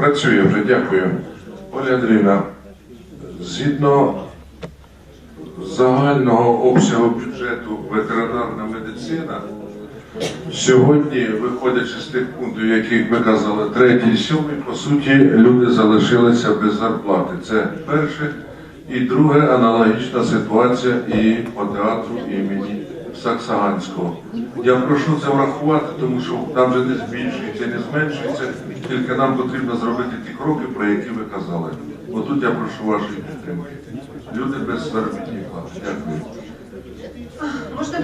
Працює вже, дякую. Оля Андріївна, згідно загального обсягу бюджету ветеринарна медицина, сьогодні, виходячи з тих пунктів, яких ви казали, третій, сьомий, по суті, люди залишилися без зарплати. Це перше. І друге, аналогічна ситуація і по театру імені Саксаганського. Я прошу це врахувати, тому що там вже не збільшується, не зменшується, тільки нам потрібно зробити ті кроки, про які ви казали. Отут я прошу вашої підтримки. Люди без заробітних плат. Дякую. Можна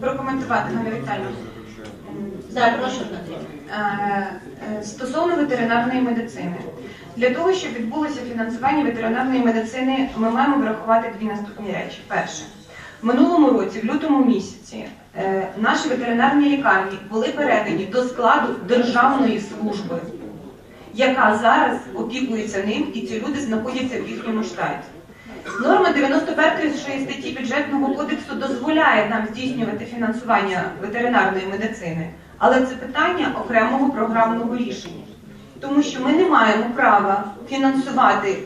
прокоментувати, Галя Віталіївна? Так, прошу, Андрій. Е, е, Стосовно ветеринарної медицини. Для того, щоб відбулося фінансування ветеринарної медицини, ми маємо врахувати дві наступні речі. Перше, минулому році, в лютому місяці, е, наші ветеринарні лікарні були передані до складу державної служби, яка зараз опікується ним, і ці люди знаходяться в їхньому штаті. Норма 91 статті бюджетного кодексу дозволяє нам здійснювати фінансування ветеринарної медицини, але це питання окремого програмного рішення. Тому що ми не маємо права фінансувати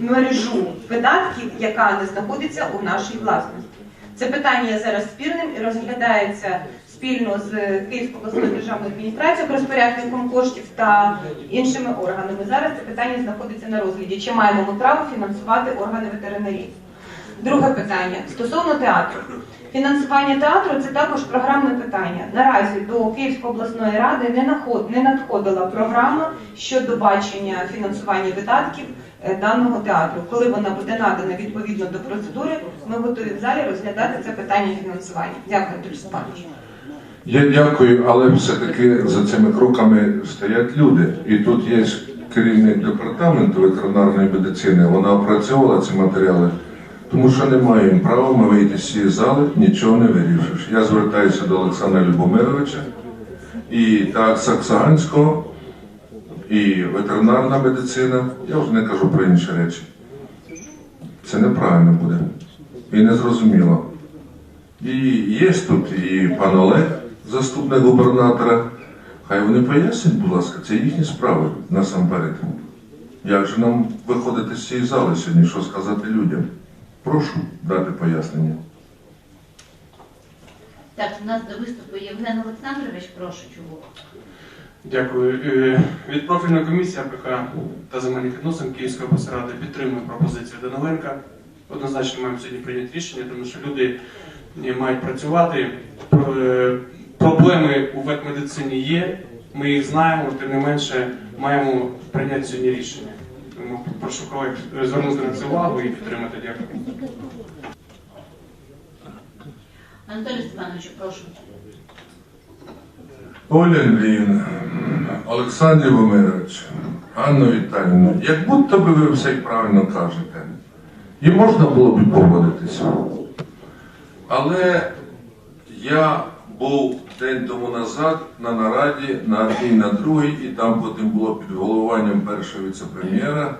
мережу видатків, яка не знаходиться у нашій власності. Це питання є зараз спірним і розглядається спільно з Київською обласною державною адміністрацією, розпорядником коштів та іншими органами. Зараз це питання знаходиться на розгляді. Чи маємо ми право фінансувати органи ветеринарії? Друге питання стосовно театру. Фінансування театру це також програмне питання. Наразі до Київської обласної ради не надходила програма щодо бачення фінансування видатків даного театру. Коли вона буде надана відповідно до процедури, ми готові в залі розглядати це питання фінансування. Дякую, Андрій Степанович. Я дякую, але все-таки за цими кроками стоять люди. І тут є керівник департаменту ветеринарної медицини. Вона опрацьовувала ці матеріали, тому що не маємо права ми вийти з цієї зали, нічого не вирішивши. Я звертаюся до Олександра Любомировича і так Саксаганського, і ветеринарна медицина. Я вже не кажу про інші речі. Це неправильно буде і незрозуміло. І є тут і пан Олег, заступник губернатора. Хай вони пояснять, будь ласка, це їхні справи насамперед. Як же нам виходити з цієї зали сьогодні, що сказати людям? Прошу дати пояснення. Так, у нас до виступу Євген Олександрович, прошу чого. Дякую. Е, Від профільної комісії АПК та земельних відносин Київської обласної ради підтримує пропозицію Даниленка. Однозначно маємо сьогодні прийняти рішення, тому що люди е, мають працювати. Е, Проблеми у ветмедицині є, ми їх знаємо, тим не менше маємо прийняти сьогодні рішення. Тому прошу колег звернути на це увагу і підтримати. Дякую. Анатолій Степанович, прошу. Оля Андріївна, Олександр Любомирович, Анна Віталіївна, як будто би ви все правильно кажете. І можна було б і погодитися. Але я був день тому назад на нараді на одній на другій, і там потім було під головуванням першого віце-прем'єра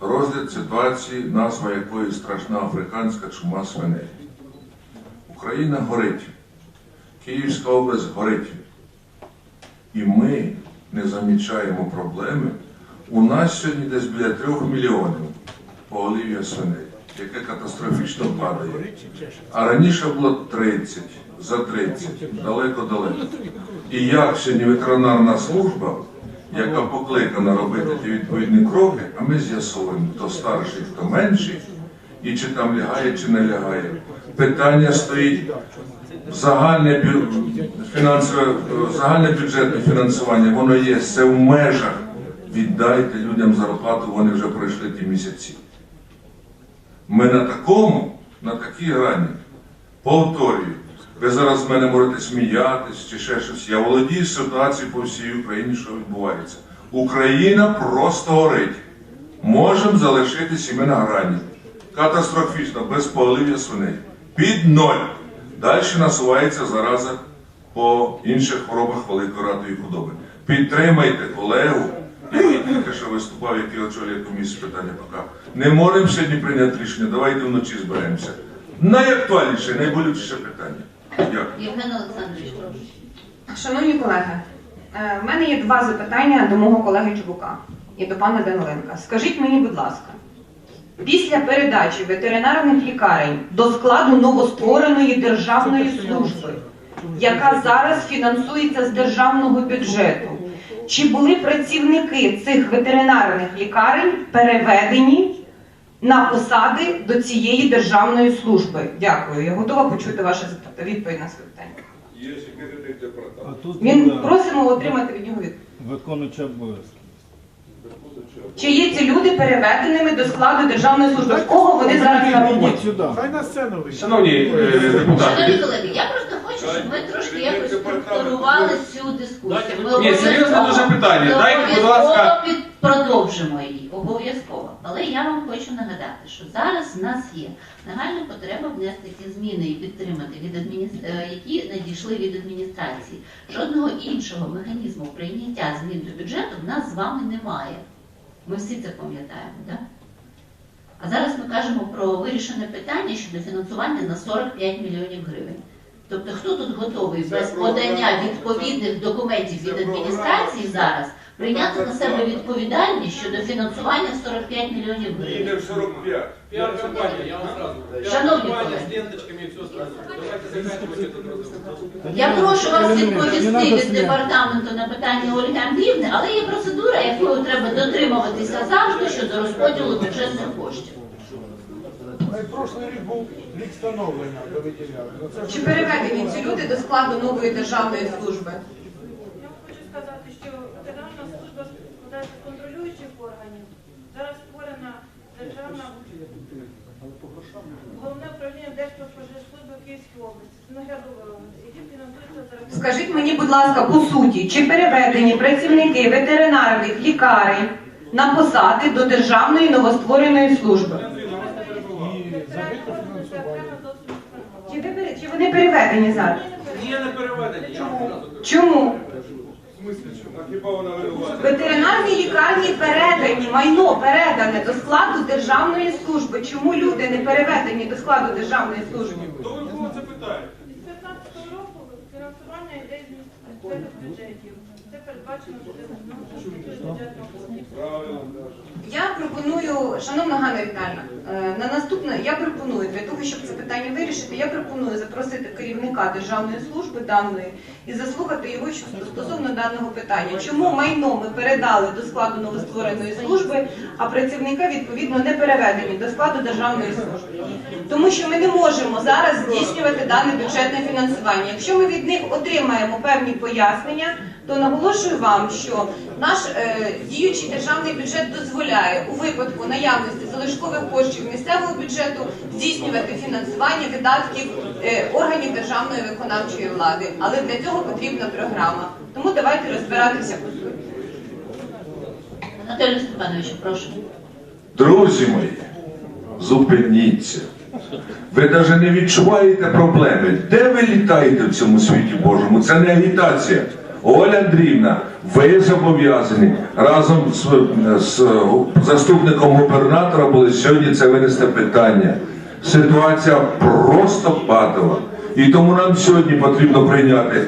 розгляд ситуації, назва якої страшна африканська чума свиней. Україна горить, Київська область горить. І ми не замічаємо проблеми. У нас сьогодні десь біля трьох мільйонів поголів'я свиней, яке катастрофічно падає. А раніше було 30, за 30, далеко-далеко. І як сьогодні ветеринарна служба, яка покликана робити ті відповідні кроки, а ми з'ясовуємо, хто старший, хто менший, і чи там лягає, чи не лягає. Питання стоїть загальне фінансове, загальне бюджетне фінансування, воно є, це в межах. Віддайте людям зарплату, вони вже пройшли ті місяці. Ми на такому, на такій грані, повторюю, ви зараз з мене можете сміятись чи ще щось. Я володію ситуацією по всій Україні, що відбувається. Україна просто горить. Можемо залишитись і ми на грані. Катастрофічно, без поголів'я свиней. Під ноль. Далі насувається зараза по інших хворобах великої ратої худоби. Підтримайте колегу, який тільки що виступав, який очолює комісію питання ПК. Не можемо сьогодні прийняти рішення, давайте вночі зберемося. Найактуальніше, найболючіше питання. Дякую. Євген Олександрович, прошу. Шановні колеги, е, в мене є два запитання до мого колеги Чубука. і до пана Даниленка. Скажіть мені, будь ласка, після передачі ветеринарних лікарень до складу новоствореної державної служби, яка зараз фінансується з державного бюджету, чи були працівники цих ветеринарних лікарень переведені на посади до цієї державної служби? Дякую. Я готова почути ваше відповідь на своє питання. А тут Він просимо отримати від нього відповідь. виконуючий обов'язки. Чи є ці люди переведеними до складу державної служби? В кого вони зараз на роботі? Сюди. Хай на сцену вийде. Шановні е, депутати, Шановні колеги, я просто хочу, щоб ми трошки якось структурували цю дискусію. Ми Ні, серйозне дуже питання. ми Дайте, будь обов'язково під- продовжимо її, обов'язково. Але я вам хочу нагадати, що зараз в нас є нагальна потреба внести ті зміни і підтримати від адміністр... е, які надійшли від адміністрації. Жодного іншого механізму прийняття змін до бюджету в нас з вами немає. Ми всі це пам'ятаємо, так? А зараз ми кажемо про вирішене питання щодо фінансування на 45 мільйонів гривень. Тобто, хто тут готовий без подання відповідних документів від адміністрації зараз прийняти на себе відповідальність щодо фінансування в 45 мільйонів гривень? в 45. Пиар-компания, я вам сразу. Шановні колеги. с ленточками и все. Давайте разговор. Я прошу вас відповісти від департаменту на питання Ольги Андріївни, але є процедура, якою треба дотримуватися завжди щодо розподілу бюджетних коштів. Прошлий рік був рік становлення, де виділяли. Ну, Чи переведені ці люди до складу нової державної служби? Я хочу сказати, що ветеранна служба складається з контролюючих органів. Зараз створена державна головне управління Держпродспоживслужби в Київській області, це наглядовий орган, який фінансується за рахунок. Скажіть мені, будь ласка, по суті, чи переведені працівники ветеринарних лікарень на посади до державної новоствореної служби? Чи, ви чи вони переведені зараз? Ні, не кажу. Чому? Ветеринарні лікарні передані, майно передане до складу державної служби. Чому люди не переведені до складу державної служби? З 15 року фінансування йде з місцевих бюджетів. Це передбачено. Я пропоную, шановна Ганна Вітальна, е, на наступне я пропоную для того, щоб це питання вирішити, я пропоную запросити керівника державної служби даної і заслухати його що- стосовно даного питання. Чому майно ми передали до складу новоствореної служби, а працівника відповідно не переведені до складу державної служби? Тому що ми не можемо зараз здійснювати дане бюджетне фінансування. Якщо ми від них отримаємо певні пояснення, то наголошую вам, що наш е, діючий державний бюджет дозволяє у випадку наявності залишкових коштів місцевого бюджету здійснювати фінансування видатків е, органів державної виконавчої влади. Але для цього потрібна програма. Тому давайте розбиратися по суті. Анатолій Степанович, прошу. Друзі мої, зупиніться. Ви навіть не відчуваєте проблеми. Де ви літаєте в цьому світі Божому? Це не агітація. Оля Андріївна, ви зобов'язані разом з, з заступником губернатора були сьогодні це винести питання. Ситуація просто патова. І тому нам сьогодні потрібно прийняти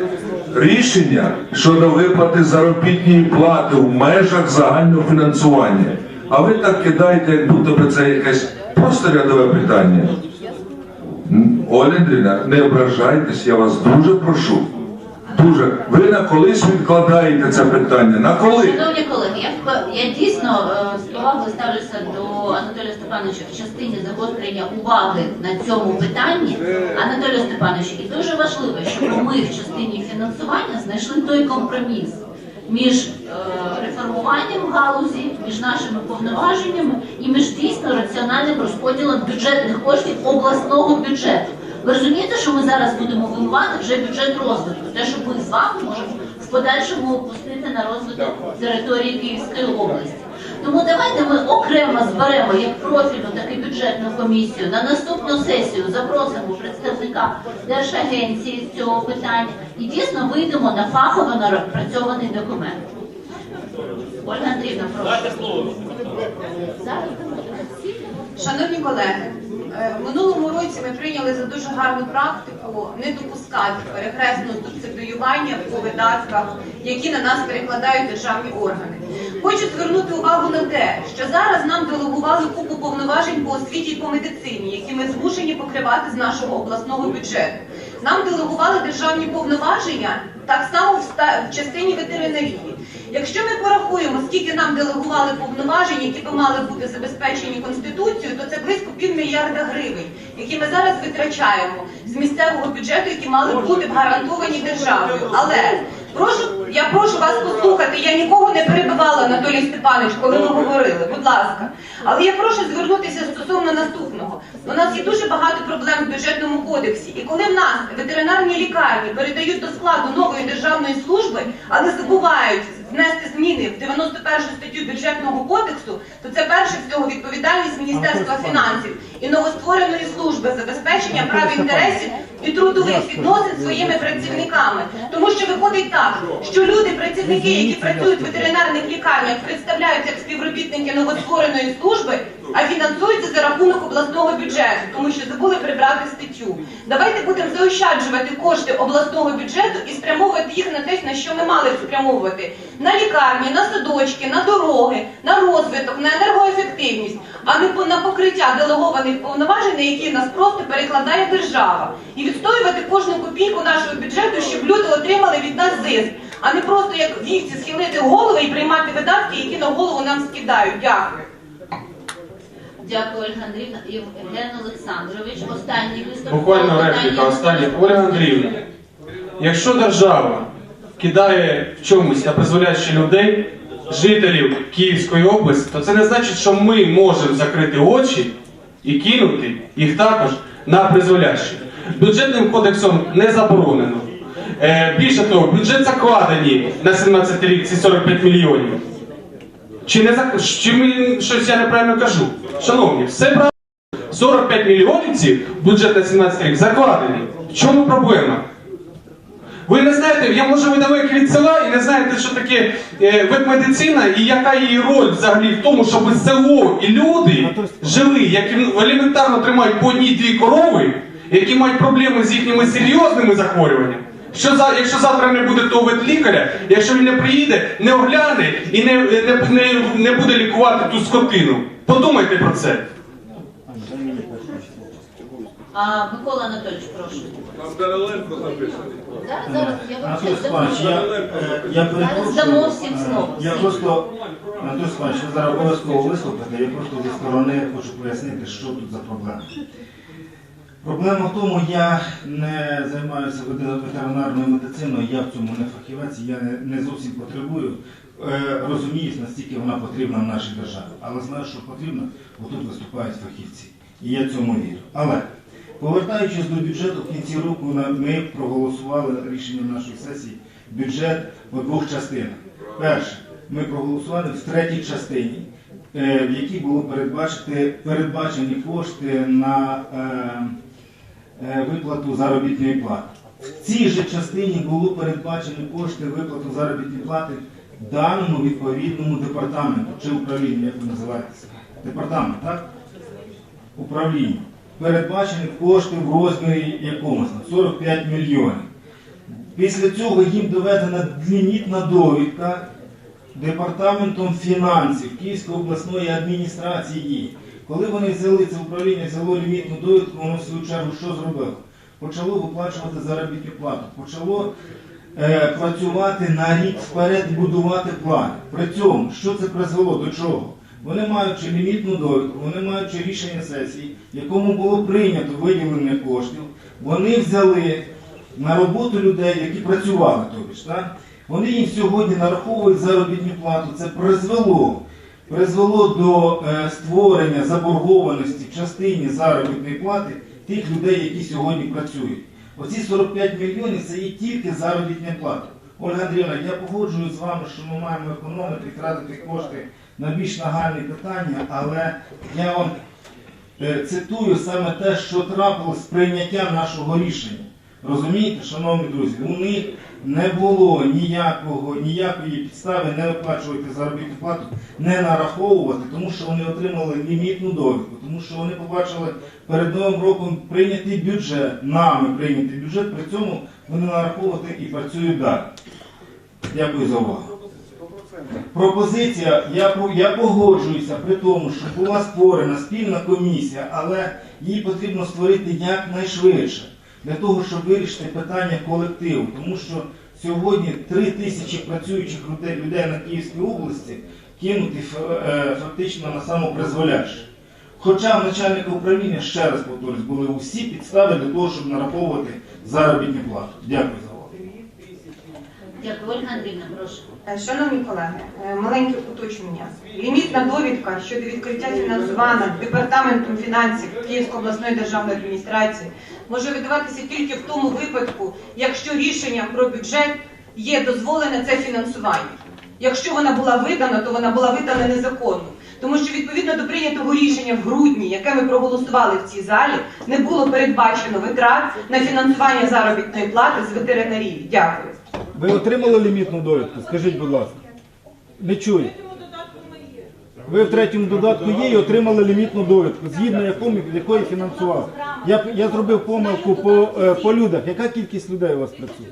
рішення щодо виплати заробітної плати в межах загального фінансування. А ви так кидаєте, як будто би це якесь просто рядове питання. Оля Андрійовна, не ображайтесь, я вас дуже прошу. Дуже. Ви на колись відкладаєте це питання. На коли? Шановні колеги, я, впе- я дійсно е, з повагою ставлюся до Анатолія Степановича в частині загострення уваги на цьому питанні. Анатолію Степановичу, і дуже важливо, щоб ми в частині фінансування знайшли той компроміс між е, реформуванням галузі, між нашими повноваженнями і між дійсно раціональним розподілом бюджетних коштів обласного бюджету. Ви розумієте, що ми зараз будемо вимивати вже бюджет розвитку, те, що ми з вами можемо в подальшому опустити на розвиток території Київської області. Тому давайте ми окремо зберемо як профільну, так і бюджетну комісію на наступну сесію. Запросимо представника Держагенції з цього питання і дійсно вийдемо на фахово напрацьований документ. Ольга Андріївна, прошу. Зараз. Шановні колеги, е, в минулому році ми прийняли за дуже гарну практику не допускати перехресного субсидіювання по видатках, які на нас перекладають державні органи. Хочу звернути увагу на те, що зараз нам делегували купу повноважень по освіті і по медицині, які ми змушені покривати з нашого обласного бюджету. Нам делегували державні повноваження так само в частині ветеринарії. Якщо ми порахуємо, скільки нам делегували повноважень, які би мали бути забезпечені Конституцією, то це близько півмільярда гривень, які ми зараз витрачаємо з місцевого бюджету, які мали бути гарантовані державою. Але прошу, я прошу вас послухати. Я нікого не перебивала Анатолій Степанович, коли ми говорили. Будь ласка. Але я прошу звернутися стосовно наступного. У нас є дуже багато проблем в бюджетному кодексі, і коли в нас ветеринарні лікарні передають до складу нової державної служби, але забувають внести зміни в 91 статтю бюджетного кодексу, то це перше всього відповідальність Міністерства фінансів і новоствореної служби забезпечення прав і інтересів і трудових відносин своїми працівниками. Тому що виходить так, що люди, працівники, які працюють в ветеринарних лікарнях, представляються як співробітники новоствореної служби, а фінансуються за рахунок обласного бюджету, тому що забули прибрати статтю. Давайте будемо заощаджувати кошти обласного бюджету і спрямовувати їх на те, на що ми мали спрямовувати на лікарні, на садочки, на дороги, на розвиток, на енергоефективність, а не по- на покриття делегованих повноважень, на які нас просто перекладає держава, і відстоювати кожну копійку нашого бюджету, щоб люди отримали від нас зиск, а не просто як вівці схилити голови і приймати видатки, які на голову нам скидають. Дякую. Дякую, Ольга Андріївна. Євген Олександрович, останній виступ. Буквально репліка остання. Ольга Андріївна, якщо держава кидає в чомусь на призволяще людей, жителів Київської області, то це не значить, що ми можемо закрити очі і кинути їх також на призволяще. Бюджетним кодексом не заборонено. Е, більше того, бюджет закладені на 17 рік ці 45 мільйонів. Чи не зак- чи ми щось я неправильно кажу? Шановні, все правильно. 45 мільйонів ці бюджет на 17 рік закладені. В чому проблема? Ви не знаєте, я може ви далекі від села і не знаєте, що таке е, ветмедицина і яка її роль взагалі в тому, щоб село і люди жили, які елементарно тримають по одній-дві корови, які мають проблеми з їхніми серйозними захворюваннями. Що за, якщо завтра не буде того ветлікаря, якщо він не приїде, не огляне і не, не, не, не буде лікувати ту скотину. Подумайте про це. А, Микола Анатольович, прошу. Там Даниленко записаний. Зараз, зараз, я вам Анатолій щас Степанович, я, е, я перепрошую. дамо всім слово. Я просто, Анатолій Степанович, ви зараз обов'язково виступите, я просто зі сторони хочу пояснити, що тут за проблема. Проблема в тому, я не займаюся ветеринарною медициною, я в цьому не фахівець, я не, не зовсім потребую. Е, розуміюсь, наскільки вона потрібна в нашій державі. Але знаю, що потрібно, бо тут виступають фахівці. І я цьому вірю. Але повертаючись до бюджету, в кінці року ми проголосували рішенням нашої сесії бюджет по двох частинах. Перше, ми проголосували в третій частині, е, в якій було передбачені кошти на е, е, виплату заробітної плати. В цій же частині було передбачені кошти виплату заробітної плати даному відповідному департаменту чи управлінню, як ви називаєтеся. Департамент, так? Управління. Передбачені кошти в розмірі якомусь на 45 мільйонів. Після цього їм доведена лімітна довідка департаментом фінансів Київської обласної адміністрації. Коли вони взяли це управління, взяло лімітну довідку, воно в свою чергу що зробило? Почало виплачувати заробітну плату, почало е, працювати на рік вперед будувати плани. При цьому, що це призвело до чого? Вони маючи лімітну довідку, вони маючи рішення сесії, якому було прийнято виділення коштів, вони взяли на роботу людей, які працювали тобі ж, так? Вони їм сьогодні нараховують заробітну плату. Це призвело, призвело до е, створення заборгованості в частині заробітної плати тих людей, які сьогодні працюють. Оці 45 мільйонів це є тільки заробітня плата. Ольга Андріївна, я погоджуюсь з вами, що ми маємо економити і тратити кошти на більш нагальні питання, але я вам е, цитую саме те, що трапилось з прийняттям нашого рішення. Розумієте, шановні друзі, у них не було ніякого, ніякої підстави не оплачувати заробітну плату, не нараховувати, тому що вони отримали лімітну довідку, тому що вони побачили перед новим роком прийнятий бюджет, нами прийнятий бюджет, при цьому вони нараховувати і працюють далі. Дякую за увагу. Пропозиція, я, я погоджуюся при тому, що була створена спільна комісія, але її потрібно створити якнайшвидше для того, щоб вирішити питання колективу. Тому що сьогодні три тисячі працюючих людей, на Київській області кинуті е, фактично на самопризволяще. Хоча в начальника управління, ще раз повторюсь, були усі підстави для того, щоб нараховувати заробітну плату. Дякую. Дякую, Ольга Андріївна, прошу. Е, Шановні колеги, е, маленьке уточнення. Лімітна довідка щодо відкриття фінансування департаментом фінансів Київської обласної державної адміністрації може видаватися тільки в тому випадку, якщо рішенням про бюджет є дозволене це фінансування. Якщо вона була видана, то вона була видана незаконно. Тому що відповідно до прийнятого рішення в грудні, яке ми проголосували в цій залі, не було передбачено витрат на фінансування заробітної плати з ветеринарії. Дякую. Ви отримали лімітну довідку? Скажіть, будь ласка. Не чую. Ви в третьому додатку є і отримали лімітну довідку, згідно якому, якої фінансував. Я, я зробив помилку по, е, по людях. Яка кількість людей у вас працює?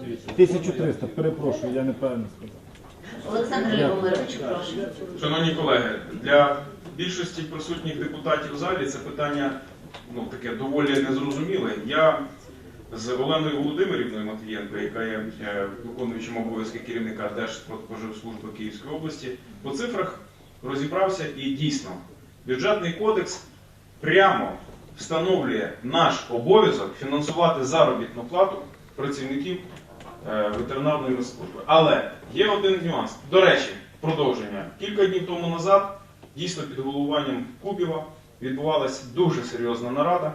1390. 1300, перепрошую, я неправильно сказав. Олександр Любомирович, прошу. Шановні колеги, для більшості присутніх депутатів в залі це питання ну, таке доволі незрозуміле. Я з Оленою Володимирівною Матвієнко, яка є е, виконуючим обов'язки керівника Держпродспоживслужби Київської області, по цифрах розібрався і дійсно бюджетний кодекс прямо встановлює наш обов'язок фінансувати заробітну плату працівників е, ветеринарної служби. Але є один нюанс. До речі, продовження. Кілька днів тому назад, дійсно під головуванням Кубіва, відбувалася дуже серйозна нарада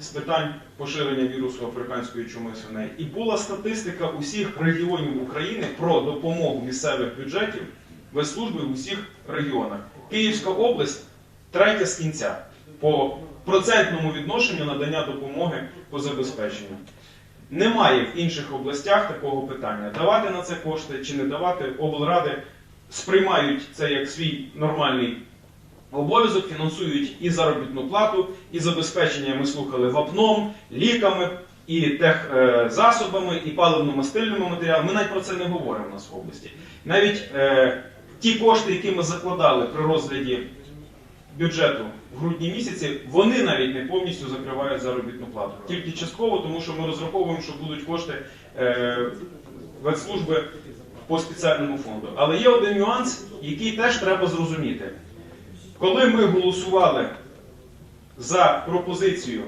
з питань поширення вірусу африканської чуми свиней. І була статистика усіх регіонів України про допомогу місцевих бюджетів служби в усіх регіонах. Київська область третя з кінця по процентному відношенню надання допомоги по забезпеченню. Немає в інших областях такого питання. Давати на це кошти чи не давати, облради сприймають це як свій нормальний обов'язок, фінансують і заробітну плату, і забезпечення, ми слухали, вапном, ліками, і техзасобами, і паливно-мастильними матеріалами. Ми навіть про це не говоримо в нас в області. Навіть е, ті кошти, які ми закладали при розгляді бюджету в грудні місяці, вони навіть не повністю закривають заробітну плату. Тільки частково, тому що ми розраховуємо, що будуть кошти е, ветслужби по спеціальному фонду. Але є один нюанс, який теж треба зрозуміти. Коли ми голосували за пропозицію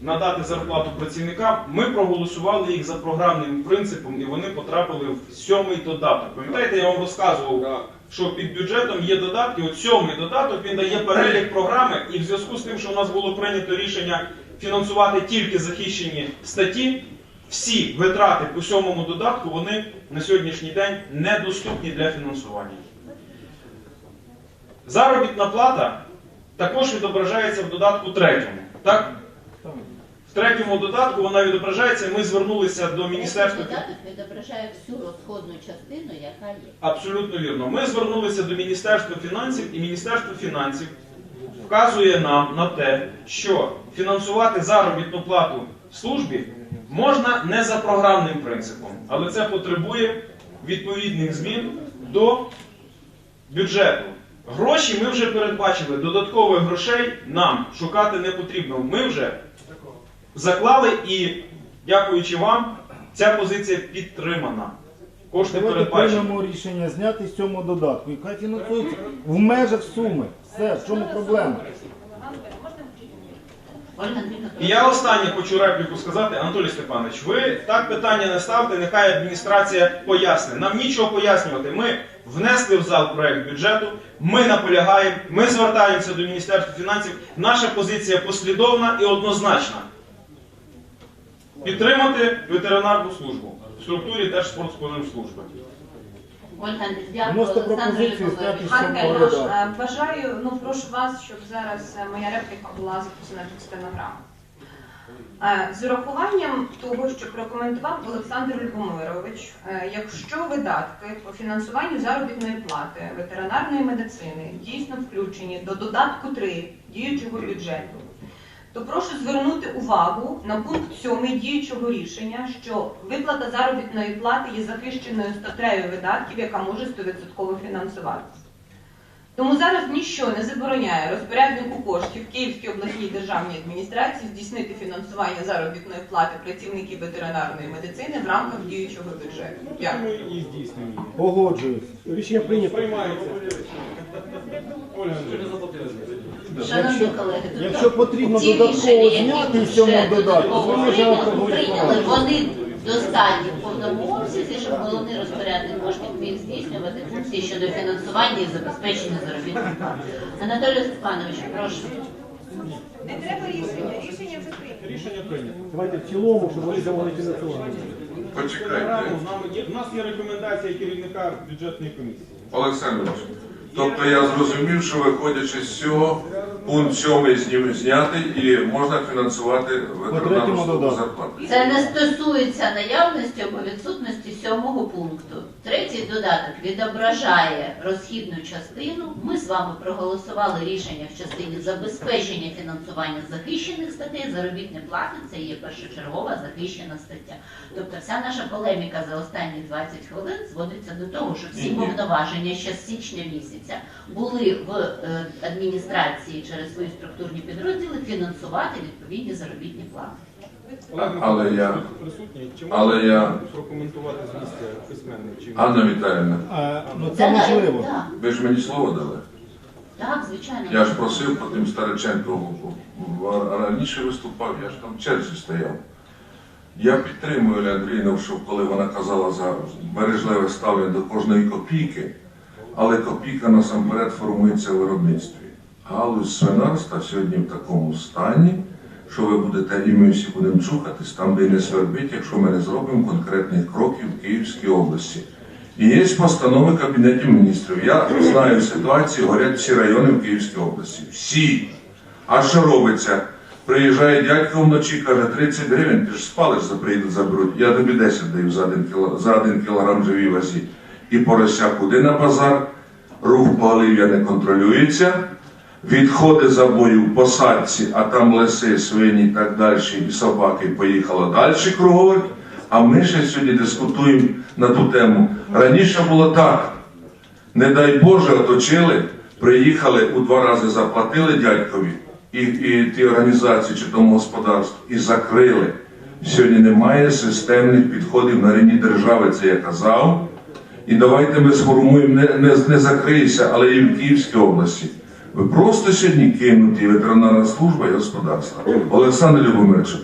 надати зарплату працівникам, ми проголосували їх за програмним принципом, і вони потрапили в сьомий додаток. Пам'ятаєте, я вам розказував, що під бюджетом є додатки. От сьомий додаток він дає перелік програми, і в зв'язку з тим, що у нас було прийнято рішення фінансувати тільки захищені статті, всі витрати по сьомому додатку вони на сьогоднішній день недоступні для фінансування. Заробітна плата також відображається в додатку третьому. Так? В третьому додатку вона відображається. Ми звернулися до міністерства. Додаток відображає всю розходну частину, яка є. Абсолютно вірно. Ми звернулися до Міністерства фінансів, і Міністерство фінансів вказує нам на те, що фінансувати заробітну плату в службі можна не за програмним принципом, але це потребує відповідних змін до бюджету. Гроші ми вже передбачили, додаткових грошей нам шукати не потрібно. Ми вже заклали і, дякуючи вам, ця позиція підтримана. Кошти Давайте передбачені. приймемо рішення зняти з цьому додатку. І хай фінансується в межах суми. Все, в чому проблема? І я останнє хочу репліку сказати, Анатолій Степанович, ви так питання не ставте, нехай адміністрація поясне. Нам нічого пояснювати. Ми внесли в зал проект бюджету, ми наполягаємо, ми звертаємося до Міністерства фінансів. Наша позиція послідовна і однозначна. Підтримати ветеринарну службу в структурі Держспортспоживслужби. Ольга дякую, Олександр передати. е, бажаю, ну прошу вас, щоб зараз е, моя репліка була записана під стенограму. Е, З урахуванням того, що прокоментував Олександр Любомирович, е, якщо видатки по фінансуванню заробітної плати ветеринарної медицини дійсно включені до додатку 3 діючого бюджету, то прошу звернути увагу на пункт 7 діючого рішення, що виплата заробітної плати є захищеною статтею видатків, яка може 100% фінансуватися. Тому зараз ніщо не забороняє розпоряднику коштів Київській обласній державній адміністрації здійснити фінансування заробітної плати працівників ветеринарної медицини в рамках діючого бюджету. Дякую. І здійснюємо. Погоджуюсь. Рішення прийнято. Приймається. Ольга Шановні колеги, Якщо потрібно ті додатково рішення, зняти цього вже додатку, ми можемо прийняли, вони достатні в повному обсязі, щоб головний розпорядник коштів міг здійснювати функції щодо фінансування і забезпечення заробітних плат. Анатолій Степанович, прошу. Не треба рішення, рішення вже прийнято. Рішення прийнято. Давайте в цілому, щоб вони могли фінансувати. Почекайте. У нас є рекомендація керівника бюджетної комісії. Олександр Іванович, тобто я зрозумів, що виходячи з цього, пункт 7 ним знятий і можна фінансувати ветеранам зарплату. службу зарплати. Це не стосується наявності або відсутності сьомого пункту. Третій додаток відображає розхідну частину. Ми з вами проголосували рішення в частині забезпечення фінансування захищених статей. Заробітні плати це є першочергова захищена стаття. Тобто вся наша полеміка за останні 20 хвилин зводиться до того, що всі повноваження ще з січня місяця були в е, адміністрації через свої структурні підрозділи фінансувати відповідні заробітні плати. Але я- присутній. Чи але я- прокоментувати з місця письменно? Чи Анна Віталіївна, ну це можливо. Ви ж мені слово дали. так, звичайно. Я ж просив по тим Стариченко раніше виступав, я ж там в черзі стояв. Я підтримую Андріївну, що коли вона казала за бережливе ставлення до кожної копійки, але копійка насамперед формується в виробництві. Галузь свинарства сьогодні в такому стані, що ви будете, і ми всі будемо чухатись там, де не свербить, якщо ми не зробимо конкретних кроків в Київській області. І є постанови Кабінету міністрів. Я знаю ситуацію, горять всі райони в Київській області. Всі. А що робиться? Приїжджає дядько вночі, каже, 30 гривень, ти ж спалиш, приїдуть, заберуть. Я тобі 10 даю за один, кіло, за один кілограм живій вазі. І порося куди на базар, рух поголів'я не контролюється, відходи забою в посадці, а там лиси, свині і так далі, і собаки поїхало далі круговик. А ми ще сьогодні дискутуємо на ту тему. Раніше було так. Не дай Боже, оточили, приїхали, у два рази заплатили дядькові і, і ті організації чи тому господарству, і закрили. Сьогодні немає системних підходів на рівні держави, це я казав. І давайте ми сформуємо, не, не, не закриється, але і в Київській області. Ви просто сьогодні кинуті ветеринарна служба і господарство. Олександр Любомирович,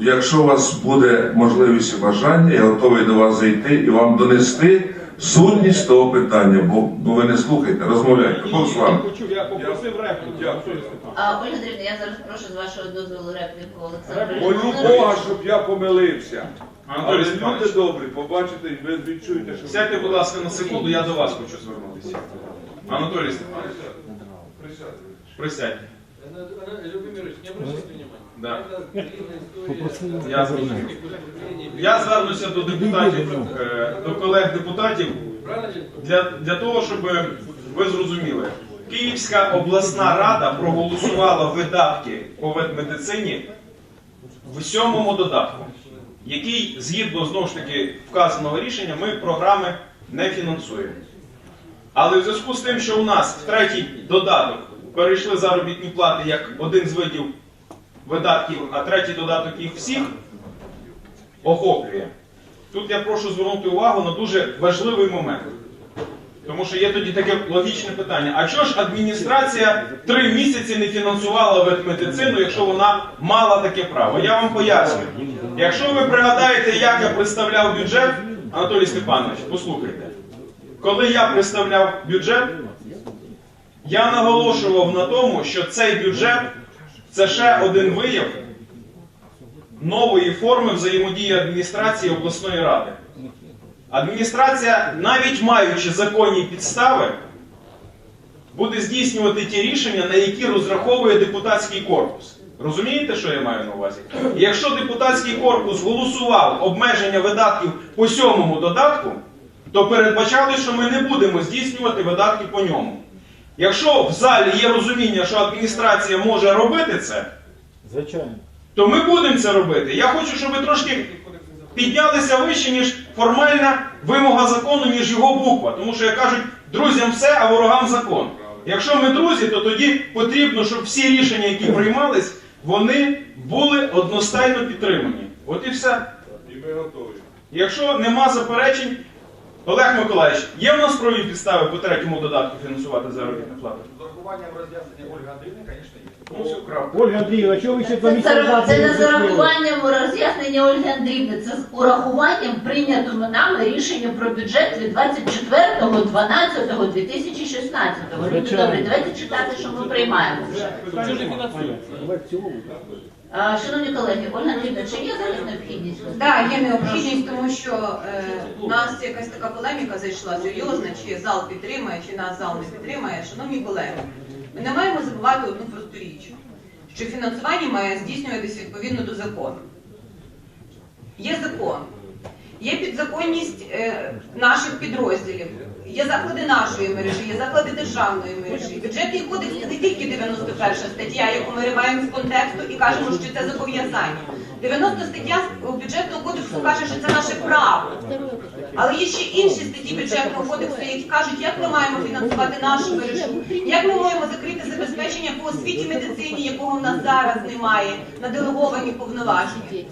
якщо у вас буде можливість і бажання, я готовий до вас зайти і вам донести сутність того питання, бо ну, ви не слухайте, розмовляйте. Бог з вами. Я попросив репліку. Анатолій Степанович. А, Ольга Андріївна, я зараз прошу з вашого дозволу репліку Олександра Молю Бога, щоб я помилився. Анатолій Але Степанович. люди добрі, побачите, і ви відчуєте, що... Сядьте, будь ласка, на секунду, я до вас хочу звернутися. Анатолій Степанович, присядьте. Не обращайте. Я зрозумів. Звернуся до депутатів, е, до колег депутатів для, для того, щоб ви зрозуміли. Київська обласна рада проголосувала видатки по ветмедицині в сьомому додатку, який, згідно знову ж таки вказаного рішення, ми програми не фінансуємо. Але в зв'язку з тим, що у нас в третій додаток перейшли заробітні плати як один з видів видатків, а третій додаток їх всіх охоплює. Тут я прошу звернути увагу на дуже важливий момент. Тому що є тоді таке логічне питання: а чого ж адміністрація три місяці не фінансувала ветмедицину, якщо вона мала таке право? Я вам поясню. Якщо ви пригадаєте, як я представляв бюджет, Анатолій Степанович, послухайте. Коли я представляв бюджет, я наголошував на тому, що цей бюджет це ще один вияв нової форми взаємодії адміністрації обласної ради. Адміністрація, навіть маючи законні підстави, буде здійснювати ті рішення, на які розраховує депутатський корпус. Розумієте, що я маю на увазі? Якщо депутатський корпус голосував обмеження видатків по сьомому додатку, то передбачали, що ми не будемо здійснювати видатки по ньому. Якщо в залі є розуміння, що адміністрація може робити це, Звичайно. То ми будемо це робити. Я хочу, щоб ви трошки піднялися вище, ніж формальна вимога закону, ніж його буква. Тому що, як кажуть, друзям все, а ворогам закон. Якщо ми друзі, то тоді потрібно, щоб всі рішення, які приймались, вони були одностайно підтримані. От і все. І ми готові. Якщо нема заперечень, Олег Миколаївич, є в нас праві підстави по третьому додатку фінансувати заробітну плату? З урахуванням роз'яснення Ольги Андріївни, звісно, є. Ну. Ольга Андріївна, що ви ще за Це, місяць це, назад це не з урахуванням роз'яснення Ольги Андріївни, це з урахуванням прийнятого нами рішення про бюджет від 24.12.2016. Люди Звичайно. добрі, давайте читати, що ми приймаємо вже. Це ж не фінансує. А, Шановні колеги, Ольга Андріївна, чи є зараз необхідність? Так, є необхідність, тому що е, нас якась така полеміка зайшла серйозна, чи зал підтримає, чи нас зал не підтримає. Шановні колеги, ми не маємо забувати одну просту річ, що фінансування має здійснюватись відповідно до закону. Є закон, є підзаконність е, наших підрозділів, є заклади нашої мережі, є заклади державної мережі. Бюджетний кодекс не тільки 91 стаття, яку ми риваємо з контексту і кажемо, що це зобов'язання. 90 стаття бюджетного кодексу каже, що це наше право. Але є ще інші статті бюджетного кодексу, які кажуть, як ми маємо фінансувати нашу мережу, як ми маємо закрити забезпечення по освіті медицині, якого в нас зараз немає, на делеговані повноваження.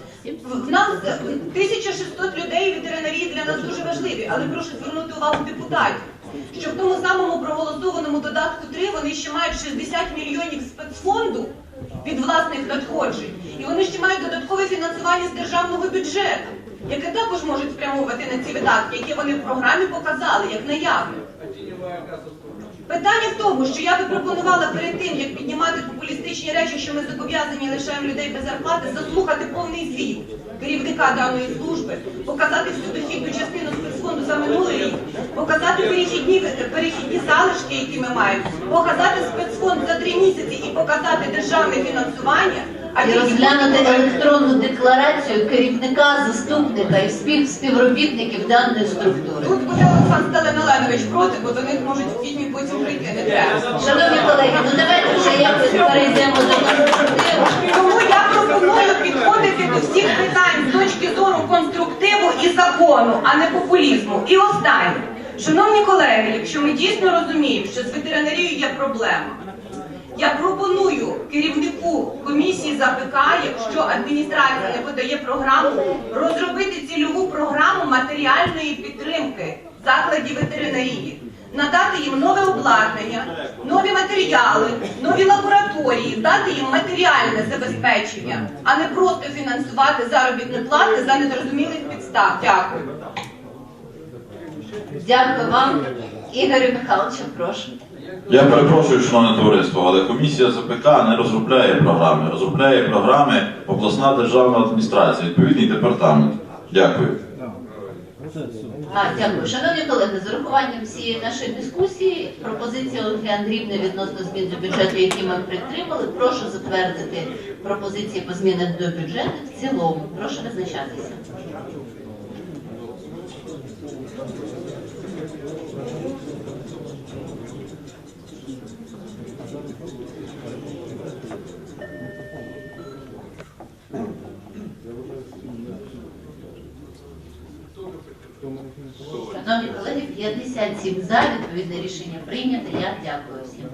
В нас е, 1600 людей ветеринарії для нас дуже важливі, але прошу звернути увагу депутатів, що в тому самому проголосованому додатку 3 вони ще мають 60 мільйонів спецфонду від власних надходжень, і вони ще мають додаткове фінансування з державного бюджету, яке також можуть спрямовувати на ці видатки, які вони в програмі показали як наявне. Питання в тому, що я би пропонувала перед тим, як піднімати популістичні речі, що ми зобов'язані лишаємо людей без зарплати, заслухати повний звіт керівника даної служби, показати всю дохідну частину спецфонду за минулий рік, показати перехідні, перехідні залишки, які ми маємо, показати спецфонд за три місяці і показати державне фінансування. А І розглянути електронну декларацію керівника, заступника і спів, співробітників даної структури. Тут буде Олександр Сталиноленович проти, бо до них можуть в квітні потім прийти не треба. Шановні колеги, ну давайте вже якось перейдемо до конструктиву. Тому я пропоную підходити до всіх питань з точки зору конструктиву і закону, а не популізму. І останнє. Шановні колеги, якщо ми дійсно розуміємо, що з ветеринарією є проблема, я пропоную керівнику комісії з АПК, якщо адміністрація не подає програму, розробити цільову програму матеріальної підтримки закладів ветеринарії, надати їм нове обладнання, нові матеріали, нові лабораторії, дати їм матеріальне забезпечення, а не просто фінансувати заробітні плати за незрозумілих підстав. Дякую. Дякую вам. Ігорю Михайловичу, прошу. Я перепрошую, шановне товариство, але комісія ЗПК не розробляє програми, розробляє програми обласна державна адміністрація, відповідний департамент. Дякую. А, дякую. Шановні колеги, з урахуванням всієї нашої дискусії, пропозиція Ольги Андріївни відносно змін до бюджету, які ми підтримали, прошу затвердити пропозиції по змінам до бюджету в цілому. Прошу визначатися. Шановні колеги, 57 за відповідне рішення прийнято. Я дякую всім.